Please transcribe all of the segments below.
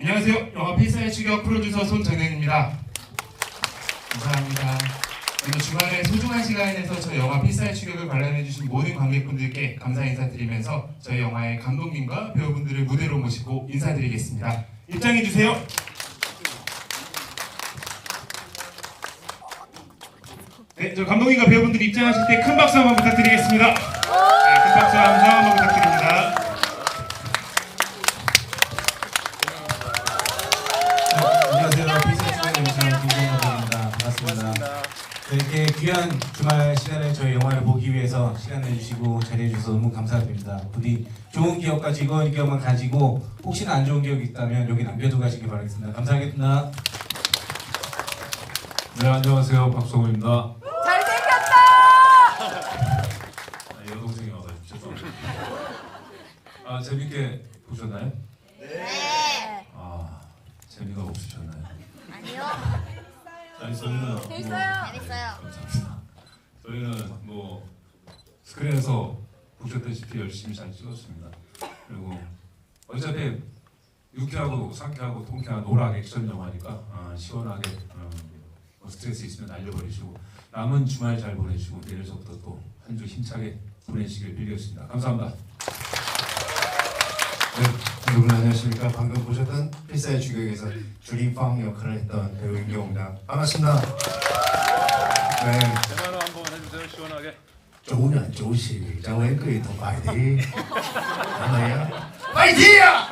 안녕하세요. 영화 필사의 추격 프로듀서 손정현입니다. 감사합니다. 오늘 주말에 소중한 시간을 내서 저희 영화 필사의 추격을 관람해주신 모든 관객분들께 감사 인사드리면서 저희 영화의 감독님과 배우분들을 무대로 모시고 인사드리겠습니다. 입장해주세요. 네, 저 감독님과 배우분들 입장하실 때 큰 박수 한번 부탁드리겠습니다. 네, 큰 박수 한번 부탁드립니다. 이렇게 귀한 주말 시간에 저희 영화를 보기 위해서 시간 내주시고 자리해주셔서 너무 감사드립니다. 부디 좋은 기억 가지고 이 기억만 가지고 혹시나 안 좋은 기억이 있다면 여기 남겨두고 가시기 바라겠습니다. 감사하겠습니다. 네 안녕하세요 박성우입니다. 잘생겼다! 아, 여동생이 와서 죄송합니다. 아 재밌게 보셨나요? 네. 아 재미가 없으셨나요? 아니요. 뭐, 재밌어요. 재밌어요. 감사합니다. 저희는 뭐 스크린에서 보셨다시피 열심히 잘 찍었습니다. 그리고 어차피 유쾌하고 상쾌하고 통쾌한 노락 액션 영화니까 아, 시원하게 어, 뭐 스트레스 있으면 날려버리시고 남은 주말 잘 보내시고 내일서부터 또 한 주 힘차게 보내시길 빌겠습니다. 감사합니다. 네, 여러분 안녕하십니까. 방금 보셨던 필사의 주격에서 주림팡 역할을 했던 배우 임경호입니다. 반갑습니다. 네, 대만어 한번 해주세요 시원하게. 좋으면 좋으시, 자외 거의 더 파이팅. 하나야, 파이팅이야!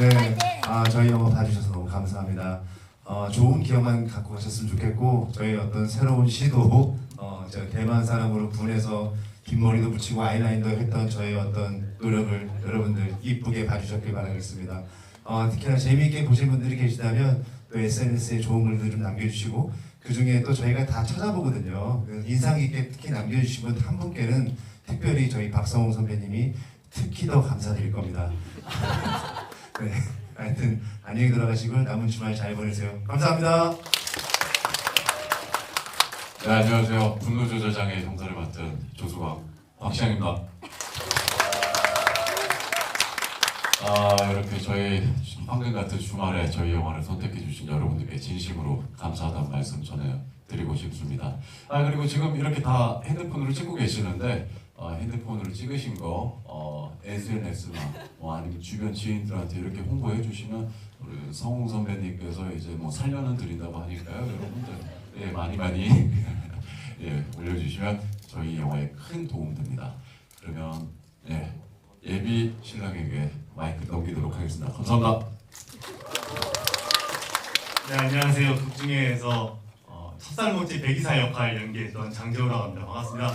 네, 네, 아 저희 영화 봐주셔서 너무 감사합니다. 어, 좋은 기억만 갖고 가셨으면 좋겠고 저희 어떤 새로운 시도, 어, 저 대만 사람으로 분해서 긴 머리도 붙이고 아이라인도 했던 저의 어떤 노력을 여러분들 이쁘게 봐주셨길 바라겠습니다. 어, 특히나 재미있게 보신 분들이 계시다면 또 SNS에 좋은 글들 좀 남겨주시고 그 중에 또 저희가 다 찾아보거든요. 인상 깊게 특히 남겨주신 분 한 분께는 특별히 저희 박성웅 선배님이 특히 더 감사드릴 겁니다. 네, 하여튼 안녕히 돌아가시고 남은 주말 잘 보내세요. 감사합니다. 네, 안녕하세요. 분노 조절장애 형사를 맡은 조수광 박시영입니다. 아, 이렇게 저희 황금 같은 주말에 저희 영화를 선택해 주신 여러분들께 진심으로 감사하다는 말씀 전해드리고 싶습니다. 아, 그리고 지금 이렇게 다 핸드폰으로 찍고 계시는데 어, 핸드폰으로 찍으신 거 어, SNS나 뭐 아니면 주변 지인들한테 이렇게 홍보해 주시면 우리 성웅 선배님께서 이제 뭐 살려는 드린다고 하니까요, 여러분들 예, 많이 많이 예, 올려주시면 저희 영화에 큰 도움 됩니다. 그러면 예, 예비 신랑에게 마이크 넘기도록 하겠습니다. 감사합니다. 네 안녕하세요. 극중에서 어, 찹쌀모찌 백이사 역할 연기했던 장재호라고 합니다. 반갑습니다.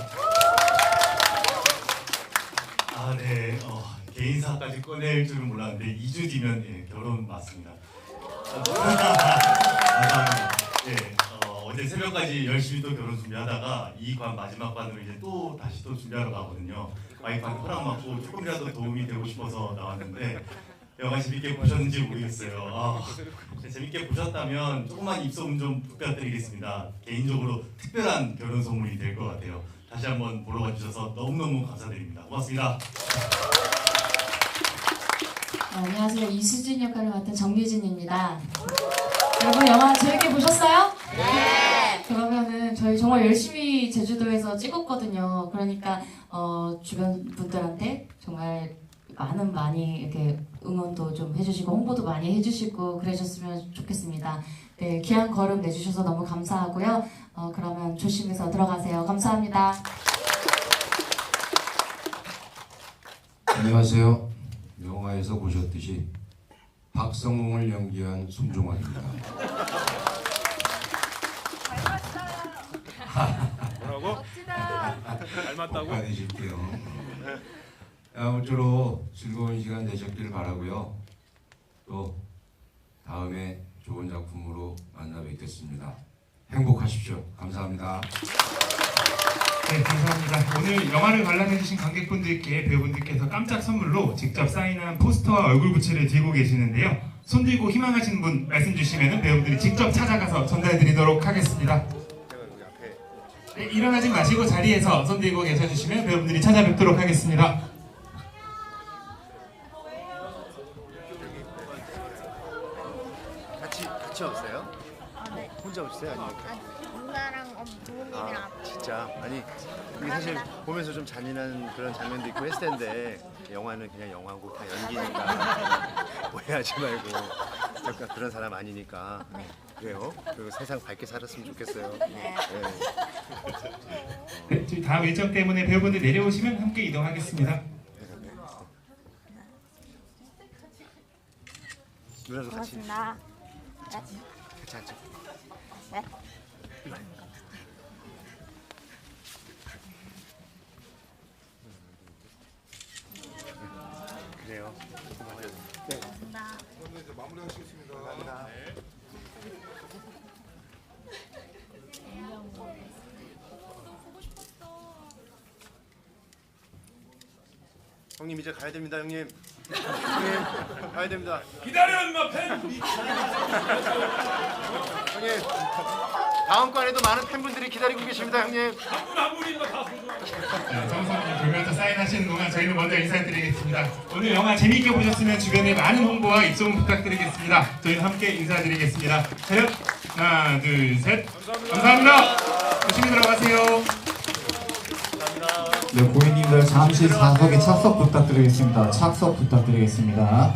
아 네 어, 개인사까지 꺼낼 줄은 몰랐는데 2주 뒤면 예, 결혼 맞습니다. 감사합니다. 예, 어, 어제 새벽까지 열심히 또 결혼 준비하다가 이 관 마지막 관으로 이제 또 다시 또 준비하러 가거든요 와이프한테 허락받고 조금이라도 도움이 되고 싶어서 나왔는데 영화 재밌게 보셨는지 모르겠어요. 아, 재밌게 보셨다면 조금만 입소문 좀 부탁드리겠습니다. 개인적으로 특별한 결혼 선물이 될 것 같아요. 다시 한번 보러 와주셔서 너무너무 감사드립니다. 고맙습니다. 네, 안녕하세요. 이수진 역할을 맡은 정유진입니다. 여러분 영화 재밌게 보셨어요? 저희 정말 열심히 제주도에서 찍었거든요. 그러니까 어, 주변 분들한테 정말 많은 많이 이렇게 응원도 좀 해주시고 홍보도 많이 해주시고 그러셨으면 좋겠습니다. 네, 귀한 걸음 내주셔서 너무 감사하고요. 어, 그러면 조심해서 들어가세요. 감사합니다. 안녕하세요. 영화에서 보셨듯이 박성웅을 연기한 손종환입니다. 닮았다고? 받으실게요. 아무쪼록 즐거운 시간 되셨길 바라고요. 또 다음에 좋은 작품으로 만나 뵙겠습니다. 행복하십시오. 감사합니다. 네, 감사합니다. 오늘 영화를 관람해주신 관객분들께 배우분들께서 깜짝 선물로 직접 사인한 포스터와 얼굴 부츠를 들고 계시는데요. 손 들고 희망하시는 분 말씀 주시면 배우분들이 직접 찾아가서 전달해드리도록 하겠습니다. 네, 일어나지 마시고 자리에서 손 들고 계셔주시면 배우분들이 찾아뵙도록 하겠습니다. 같이 같이 오세요? 혼자 오세요? 아니 아, 엄마랑 부모님이랑 아, 진짜 아니 이게 사실 보면서 좀 잔인한 그런 장면도 있고 했을 텐데 영화는 그냥 영화고 다 연기니까 오해하지 말고 약간 그런 사람 아니니까 그래요. 그리고 세상 밝게 살았으면 좋겠어요. 네. 네, 저희 다음 일정 때문에 배우분들 내려오시면 함께 이동하겠습니다. 누나도 같이 고맙습니다. 같이 앉자. 네. 그래요. 고마워요. 고맙습니다. 형님 이제 가야 됩니다, 형님. 형님 가야 됩니다. 기다려 임마 팬. 형님 다음 관에도 많은 팬분들이 기다리고 계십니다, 형님. 한분한 분이 임마 다 소중. 네, 정성님 돌면서 사인하시는 동안 저희는 먼저 인사드리겠습니다. 오늘 영화 재미있게 보셨으면 주변에 많은 홍보와 입소문 부탁드리겠습니다. 저희는 함께 인사드리겠습니다. 차렷 하나 둘 셋. 감사합니다. 조심히 들어가세요. 네, 고객님들 잠시 좌석에 착석 부탁드리겠습니다. 착석 부탁드리겠습니다.